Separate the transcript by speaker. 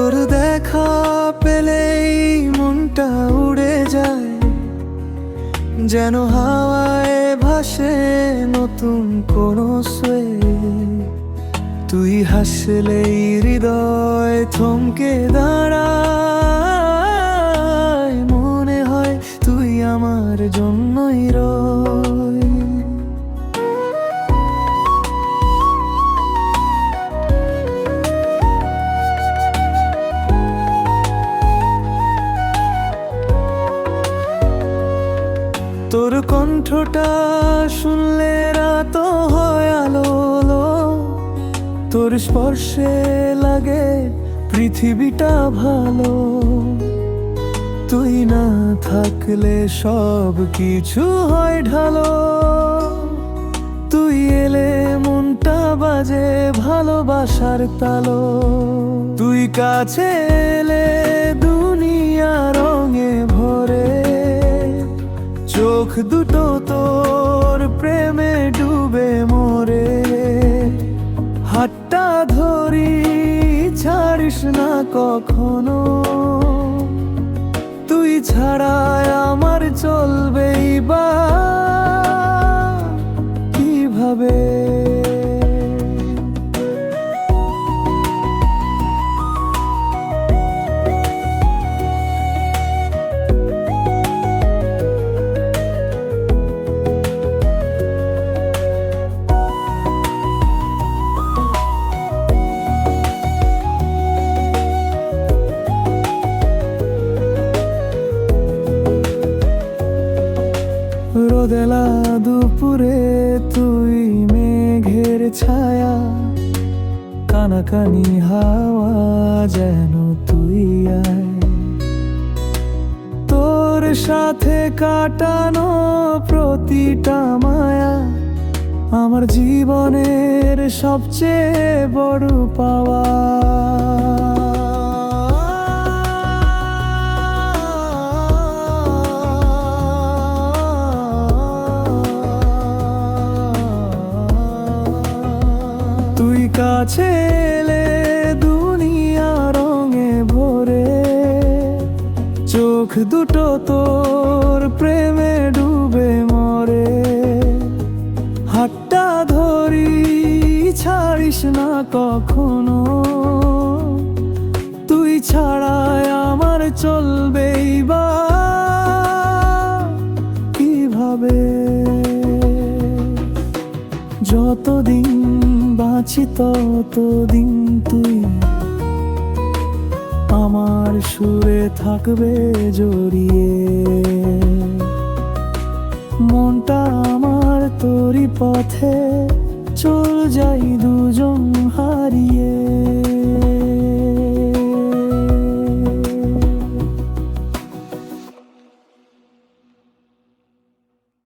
Speaker 1: তোর দেখা পেলেই মনটা উড়ে যায়। যেন হাওয়ায় ভাসে নতুন কোনো তুই হাসলেই হৃদয় থমকে দাঁড়ায়। তোর কণ্ঠটা শুনলে রাত হয় আলো। তোর স্পর্শে লাগে পৃথিবীটা ভালো। তুই না থাকলে সব কিছু হয় ঢালো। তুই এলে মনটা বাজে ভালোবাসার তালো। তুই কাছে এলে দুনিয়া রঙে চোখ দুটো তোর প্রেমে ডুবে মোরে। হাতটা ধরি, ছাড়িস না কখনো। তুই ছাড়া আমার চলবেই বা রোদেলা দুপুরে তুই মেঘের ছায়া, কানাকানি হাওয়া যেন তুই আয়। তোর সাথে কাটানো প্রতিটা মায়া, আমার জীবনের সবচেয়ে বড় পাওয়া কাছে দুনিয়া রঙে ভরে। চোখ দুটো তোর প্রেমে ডুবে মরে। হাতটা ধরি, ছাড়িস না কখনো। তুই ছাড়াই আমার চলবেই বা কীভাবে? যতদিন বাঁচি ততদিন তুই। আমার সুরে থাকবে জড়িয়ে। মনটা আমার তোরি পথে চল যাই দুজন হারিয়ে।